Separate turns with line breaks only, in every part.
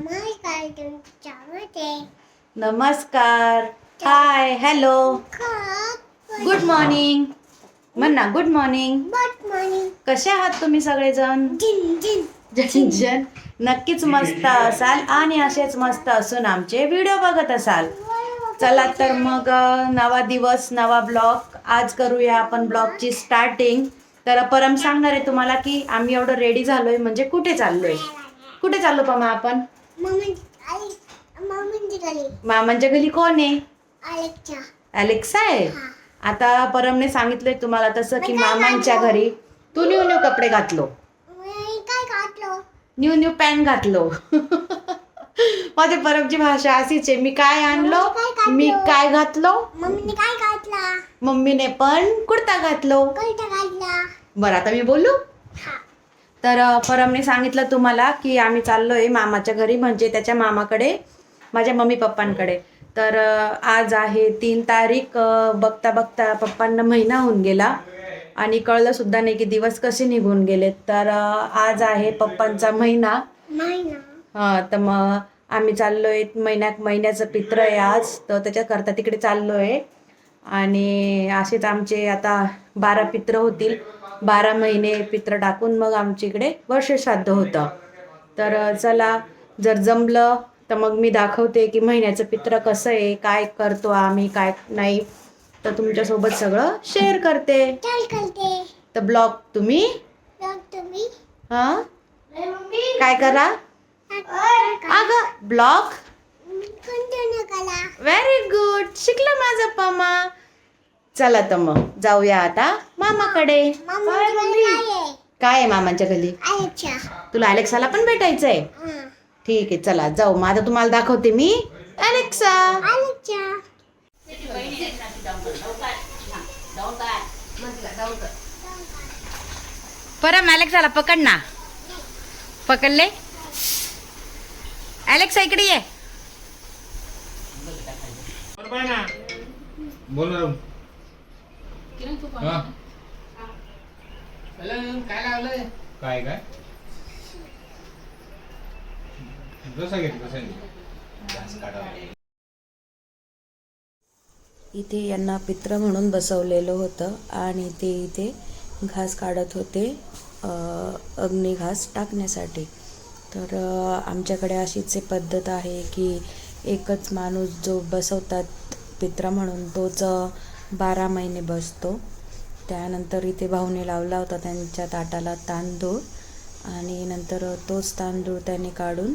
नमस्कार
नमस्कार. Hi hello good morning म्हण ना गुड मॉर्निंग
गुड मॉर्निंग
कसे आहात तुम्ही सगळेजण?
जिन जिन.
जन जन. नक्कीच मस्त असाल आणि असेच मस्त असून आमचे व्हिडिओ बघत असाल. चला तर मग नवा दिवस नवा ब्लॉग आज करूया आपण ब्लॉगची स्टार्टिंग तर परम सांगणार आहे तुम्हाला की आम्ही एवढं रेडी झालोय म्हणजे कुठे चाललोय? कुठे चाललो पमा आपण? मामांच्या घरी कोण आहे?
अलेक्सा
आहे? आता परमने सांगितलंय तुम्हाला तसं की मामांच्या घरी तू न्यू न्यू कपडे घातलो. न्यू न्यू पॅन्ट घातलो. माझ्या परमची भाषा अशीच आहे. मी काय आणलो? मी काय घातलो?
मम्मीने काय काढला
मम्मीने पण कुर्ता घातलो. बरं आता मी बोलू? तर परमने सांगितलं तुम्हाला की आम्ही चाललोय मामाच्या घरी म्हणजे त्याच्या मामाकडे माझ्या मम्मी पप्पांकडे. तर आज आहे तीन तारीख बघता बघता पप्पांना महिना होऊन गेला आणि कळलं सुद्धा नाही की दिवस कसे निघून गेलेत. तर आज आहे पप्पांचा महिना. हा तर मग आम्ही चाललोय महिन्यात महिन्याचं पित्र आहे आज तर त्याच्याकरता तिकडे चाललोय. आणि असेच आमचे आता बारा पित्र होतील. बारा महिने पित्र टाकून मग आमच्या इकडे वर्ष श्राद्ध होतं. तर चला जर जमलं तर मग मी दाखवते की महिन्याचं पित्र कसं आहे काय करतो आम्ही काय नाही. तर तुमच्यासोबत सगळं शेअर करते. तर ब्लॉग तुम्ही? हां? काय करा? अगं ब्लॉग? व्हेरी गुड शिकलं माझं पमा. चला तर मग जाऊया आता. मामाकडे.
काय आहे.
काय आहे मामांच्या घरी तुला अलेक्साला पण भेटायचंय?
हा.
ठीक आहे चला जाऊ. मग आता तुम्हाला दाखवते मी. अलेक्सा!
अलेक्सा
परम अलेक्साला पकड ना. पकडले? अलेक्सा इकडे ये.
बोल ना. हा.
काय
काय काय? जसा घेत तसा घे.
इथे यांना पित्र म्हणून बसवलेलं होतं आणि ते इथे घास काढत होते अ, अग्निघास टाकण्यासाठी. तर आमच्याकडे अशीच एक पद्धत आहे की एकच माणूस जो बसवतात पित्र म्हणून तोच बारा महिने बसतो. त्यानंतर इथे भाऊने लावला होता त्यांच्या ताटाला तांदूळ आणि नंतर तोच तांदूळ त्याने काढून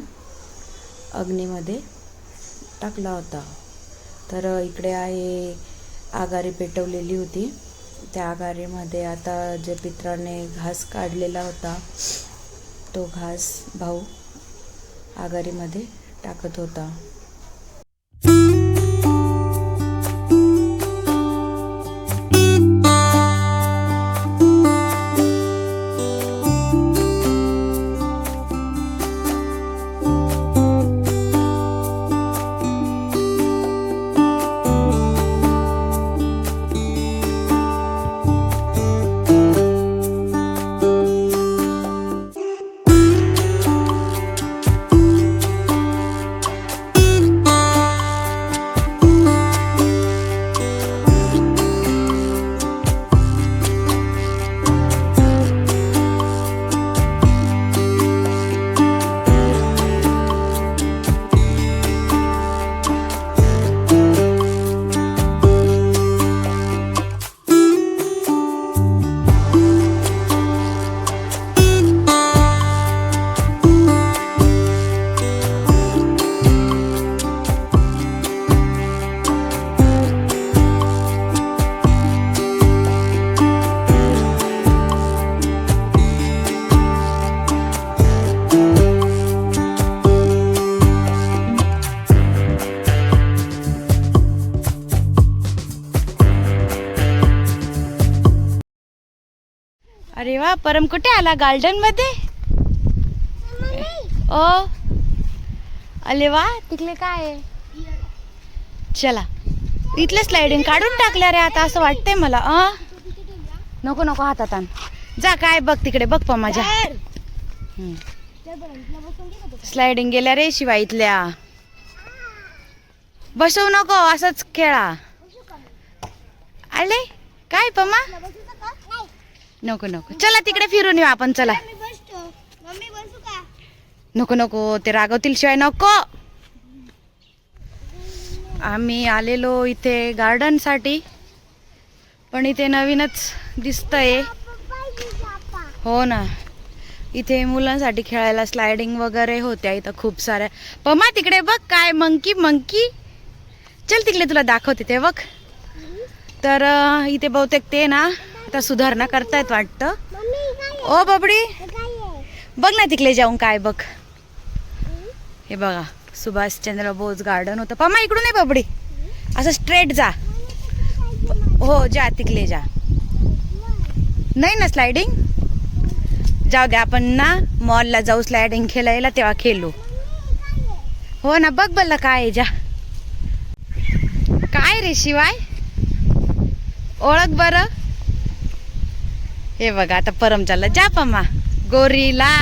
अग्नीमध्ये टाकला होता. तर इकडे आहे आगारी पेटवलेली होती. त्या आगारीमध्ये आता जे पित्राने घास काढलेला होता तो घास भाऊ आगारीमध्ये टाकत होता. परम कुठे आला? गार्डनमध्ये? ओ. अरे वा. तिकडे काय आहे? चला. इथलं स्लायडिंग काढून टाकल्या रे आता असं वाटतंय मला अ? नको नको हातात आण. जा काय बघ तिकडे बघ प माझ्या. स्लायडिंग गेल्या रे शिवाय इथल्या. बसवू नको असंच खेळा. आले? काय पमा नको नको. चला तिकडे फिरून येऊ आपण चला.
मम्मी बसू का?
नको नको ते रागवतील शिवाय नको. आम्ही आलेलो इथे गार्डनसाठी पण इथे नवीनच दिसतंय. हो ना. इथे मुलांसाठी खेळायला स्लायडिंग वगैरे होत्या इथं खूप साऱ्या. पमा तिकडे बघ काय मंकी मंकी चल तिकडे तुला दाखवते ते बघ. तर इथे बहुतेक ते ना आता सुधारणा करतायत वाटतं? ओ बबडी? बघ ना तिकडे जाऊन काय बघ. हे बघा सुभाषचंद्र बोस गार्डन होतं. पमा इकडून आहे बबडी. असं स्ट्रेट जा. हो जा तिकडे जा. नाही ना स्लायडिंग जाऊ दे आपण ना मॉलला जाऊ स्लायडिंग खेळायला तेव्हा खेळू. हो ना बघ बल्ला काय जा. काय रे शिवाय? ओळख बरं. हे बघा आता परम चाललं जा पम्मा. गोरीला.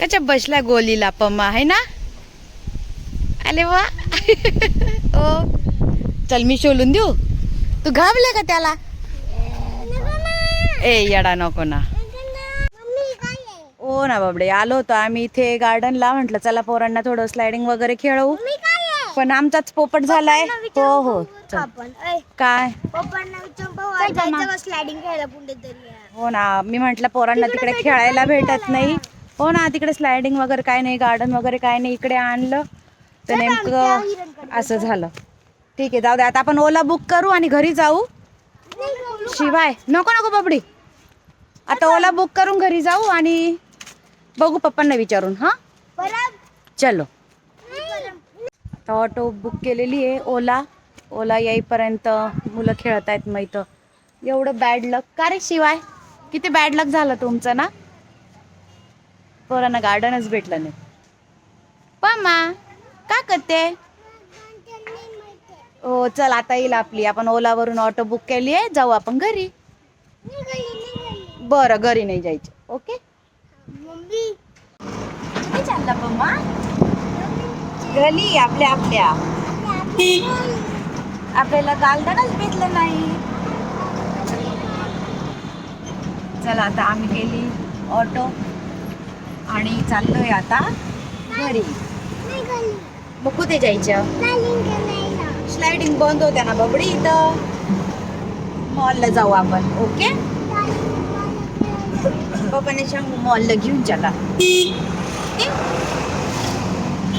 कच्या बसला गोलीला पम्मा आहे ना? आले वा. ओ. चल मी शोलून देऊ. तू घाबले का त्याला? ए येडा नको ना? ओ ना बाबडे आलो होतो आम्ही इथे गार्डनला म्हटलं चला पोरांना थोडं स्लायडिंग वगैरे खेळवू? पण आमचाच पोपट झालाय. हो हो चल.
आपण? ऐ,
काय?
पप्पांना विचारून पाहू,
चल
आज
मम्मा.
जायचं का स्लायडिंग खेळायला कुठे तरी.
हो ना मी म्हंटल पोरांना तिकडे खेळायला भेटत नाही. हो ना तिकडे स्लायडिंग वगैरे काय नाही गार्डन वगैरे काय नाही इकडे आणलं. तर नेमकं असं झालं. ठीक आहे जाऊ दे. आता आपण ओला बुक करू आणि घरी जाऊ. शिवाय. नको नको बबडी. आता ओला बुक करून घरी जाऊ आणि बघू पप्पांना विचारून हा?
परत.
चलो. आता ऑटो बुक केलेली आहे ओला. ओला येईपर्यंत मुलं खेळत आहेत मग इथं. एवढं बॅड लक का रे शिवाय? किती बॅड लक झालं तुमचं ना? पोरांना गार्डनच भेटलं नाही. पम्मा का करते? हो चल आता येईल आपली. आपण ओलावरून ऑटो बुक केली आहे जाऊ आपण घरी. बरं घरी नाही जायचं. ओके?
मम्मी.
कुठे चालला पम्मा. घरी आपल्या आपल्या. आपल्याला गार्डनच भेटलं नाही. चला आता आम्ही गेली ऑटो आणि चाललोय आता घरी. मग कुठे जायचं? स्लायडिंग बंद होत्या ना बबडी इथं? मॉलला जाऊ आपण ओके? पप्पाने सांगू मॉलला घेऊन चला.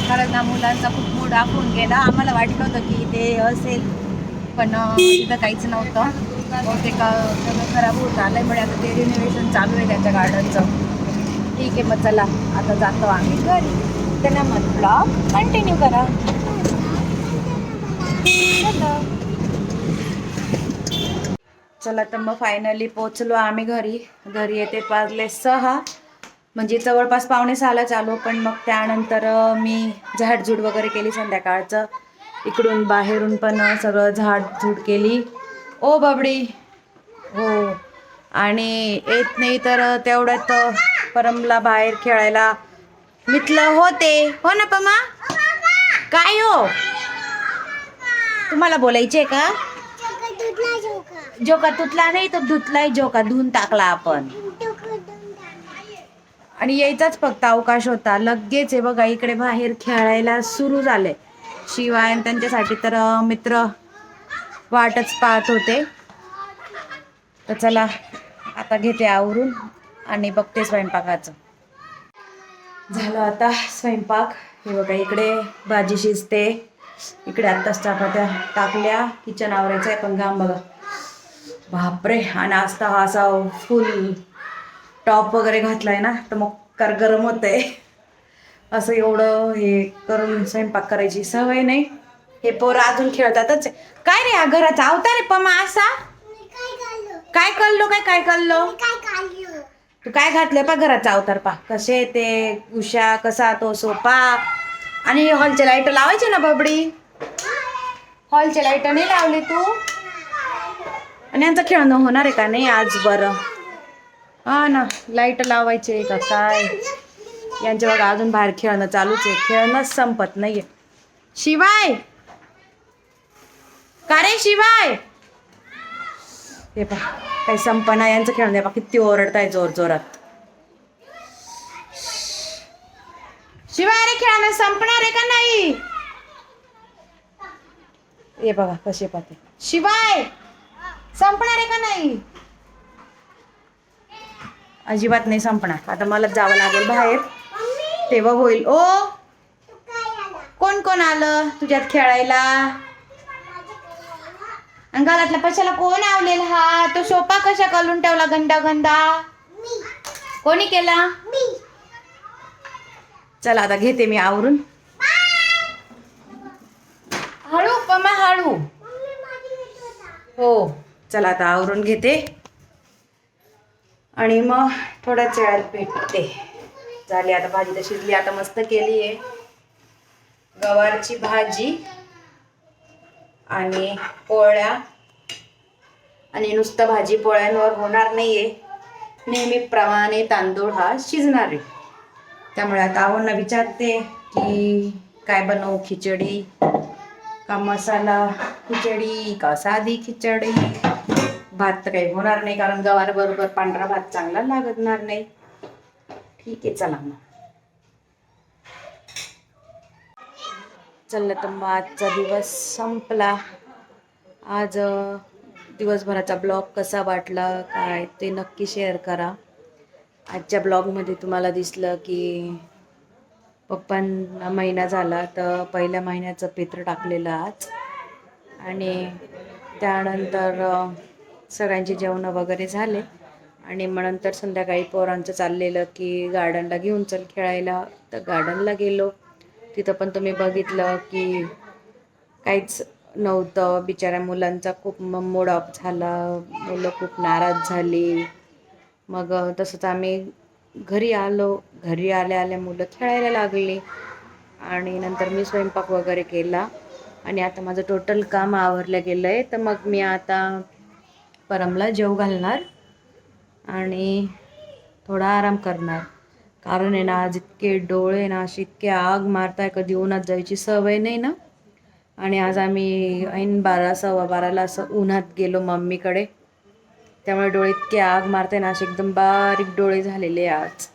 कारण ना मुलांचा खूप मूड आखून गेला. आम्हाला वाटलं होतं की ते असेल पण तिथं काहीच नव्हतं. बहुतेक का सगळं खराब होत आल्यामुळे आता ते रिनोव्हेशन चालू आहे त्यांच्या गार्डनचं ठीक आहे मग चला आता जातो आम्ही घरी. त्यांना मग ब्लॉग कंटिन्यू करा. चला. तर मग फायनली पोचलो आम्ही घरी. घरी येते पाजले सहा. म्हणजे जवळपास पावणे सहाला चालू पण मग त्यानंतर मी झाडझूड वगैरे केली संध्याकाळचं. इकडून बाहेरून पण सगळं झाडझूड केली. ओ बाबडी! हो. आणि येत नाही तर तेवढ्यात परमला बाहेर खेळायला मितलं होते. हो ना पमा? काय हो? तुम्हाला बोलायचे का? जोका तुटला नाही तर धुतलाय जोका धुवून टाकला आपण. आणि यायचाच फक्त अवकाश होता. लगेच आहे बघा इकडे बाहेर खेळायला सुरू झाले. शिवाय आणि त्यांच्यासाठी तर मित्र वाटच पाहत होते. तर चला आता घेते आवरून आणि बघते स्वयंपाकाचं. झालं आता स्वयंपाक. हे बघा इकडे भाजी शिजते. इकडे आत्ताच चपात्या टाकल्या. किचन आवरायचं आहे पण घाम बघा. बापरे आणि आजता हा असा फुल टॉप वगैरे घातलाय ना तर मग कर गरम होतंय. असं एवढं हे करून स्वयंपाक करायची सवय नाही. हे पोरं अजून खेळतातच. काय रे हा घराचा अवतार आहे पमा असा? काय कळलो काय काय कळलो? तू काय घातलं पा घराचा अवतार पा कसे ते? उषा कसा तो सोपा? आणि हॉलचे लाइट लावायचे ना बबडी? हॉलचे लाइट नाही लावले तू? आणि यांचं खेळणं होणार आहे का नाही आज बरं? हा ना लाइट लावायचे का काय? यांच्या बघा अजून बाहेर खेळणं चालूच आहे. खेळणंच संपत नाहीये. शिवाय! का रे शिवाय? हे पहा काही संपना यांचं खेळणं आहे किती ओरडताय जोर जोरात. शिवाय रे खेळणं संपणार आहे का नाही? हे बघा कसे पाहते. शिवाय संपणार आहे का नाही? अजिबात नाही संपणार. आता मला जावं लागेल बाहेर. तेव्हा होईल. ओ! कोण कोण आलं? तुझ्यात खेळायला? आणि गालातला पशाला कोण आवलेला? हा तो सोपा कशा घालून ठेवला गंदा गंदा कोणी केला? चला आता घेते मी आवरून. हळू पमा हळू. हो चला आता आवरून घेते. आणि मग थोड्याच वेळात भेटते. झाली आता भाजी तर शिजली आता मस्त केली आहे. गवारची भाजी आणि पोळ्या. आणि नुसतं भाजी पोळ्यांवर होणार नाही आहे नेहमीप्रमाणे तांदूळ हा शिजणार आहे. त्यामुळे आता आवडना विचारते की काय बनवू खिचडी? का मसाला खिचडी? का साधी खिचडी? भात तर काही होणार नाही कारण गवार बरोबर पांढरा भात चांगला लागणार नाही. ठीक आहे चला मग. चललं तर मग आजचा दिवस संपला. आज दिवसभराचा ब्लॉग कसा वाटला काय ते नक्की शेअर करा. आजच्या ब्लॉगमध्ये तुम्हाला दिसलं की पप्पांना महिना झाला तर पहिल्या महिन्याचं पित्र टाकलेलं आज. आणि त्यानंतर सगळ्यांचे जेवणं वगैरे झाले. आणि मग नंतर संध्याकाळी पोरांचं चाललेलं की गार्डनला घेऊन चल खेळायला. तर गार्डनला गेलो. तिथं पण तुम्ही बघितलं की काहीच नव्हतं. बिचाऱ्या मुलांचा खूप मूड ऑफ झाला. मुलं खूप नाराज झाली. मग तसंच आम्ही घरी आलो. घरी आल्या आल्या मुलं खेळायला लागली. आणि नंतर मी स्वयंपाक वगैरे केला. आणि आता माझं टोटल काम आवरलं गेलं आहे तर मग मी आता परमला जेव घालणार आणि थोडा आराम करणार. कारण आहे ना आज इतके डोळे ना अशी इतके आग मारताय कधी उन्हात जायची सवय नाही ना? आणि आज आम्ही ऐन बारा सव्वा बाराला असं उन्हात गेलो मम्मीकडे. त्यामुळे डोळे इतके आग मारताय ना असे एकदम बारीक डोळे झालेले आहे आज.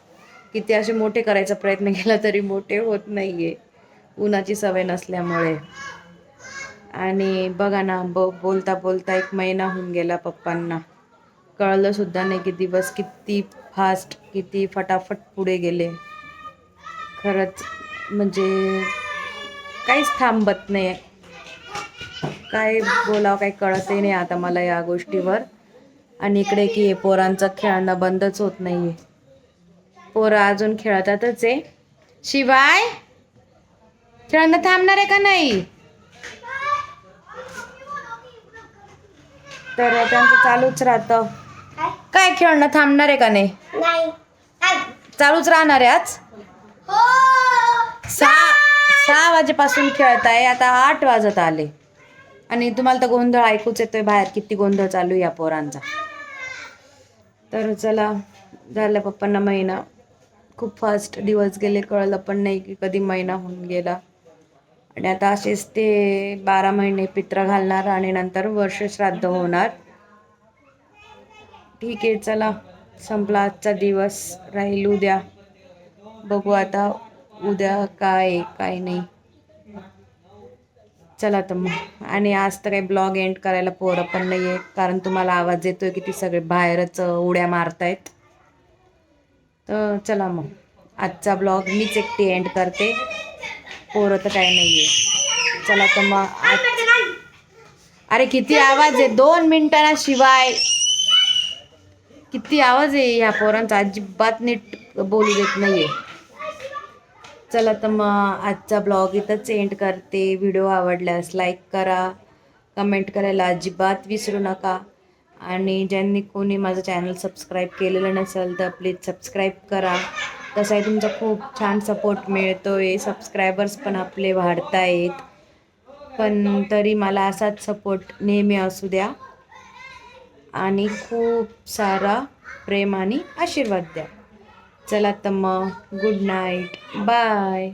किती असे मोठे करायचा प्रयत्न केला तरी मोठे होत नाही आहे उन्हाची सवय नसल्यामुळे. आणि बघा ना ब बोलता बोलता एक महिना होऊन गेला पप्पांना. कळलंसुद्धा नाही की दिवस किती फास्ट किती फटाफट पुढे गेले. खरंच म्हणजे काहीच थांबत नाही. काय बोलावं काही कळतही नाही आता मला या गोष्टीवर. आणि इकडे की पोरांचं खेळणं बंदच होत नाही आहे पोरं अजून खेळतातच आहे. शिवाय खेळणं थांबणार आहे का नाही? तर त्यांचं चालूच राहतं.
काय?
खेळणं थांबणार आहे का नाही? चालूच राहणार आहे आज?
हो!
सहा सहा वाजेपासून खेळताय आता आठ वाजत आले. आणि तुम्हाला तर गोंधळ ऐकूच येतोय बाहेर किती गोंधळ चालू आहे या पोरांचा. तर चला झालं पप्पांना महिना. खूप फास्ट दिवस गेले कळलं पण नाही की कधी महिना होऊन गेला. आणि आता असेच ते बारा महिने पित्र घालणार आणि नंतर वर्ष श्राद्ध होणार. ठीक आहे चला. संपला आजचा दिवस. राहील उद्या बघू आता उद्या काय काय नाही. चला तर मग. आणि आज तर काही ब्लॉग एंड करायला पोरं पण नाही आहे कारण तुम्हाला आवाज येतोय की ती सगळे बाहेरच उड्या मारतायत. तर चला मग. आजचा ब्लॉग मीच एकटी एंड करते. पोरं तर काही नाही आहे चला तर मग आज अरे किती आवाज आहे? दोन मिनिटांना शिवाय किती आवाज आहे ह्या पोरांचा? अजिबात नीट बोलू देत नाही आहे चला तर मग आजचा ब्लॉग इथंच एंड करते. व्हिडिओ आवडल्यास लाईक करा. कमेंट करायला अजिबात विसरू नका. आणि ज्यांनी कोणी माझं चॅनल सबस्क्राईब केलेलं नसेल तर प्लीज सबस्क्राईब करा. तसाही तुमचा खूप छान सपोर्ट मिळतोय. सबस्क्रायबर्स पण आपले वाढत आहेत पण तरी मला असाच सपोर्ट नेहमी असू द्या. आणि खूप सारा प्रेम आणि आशीर्वाद द्या. चला तर मग गुड नाईट बाय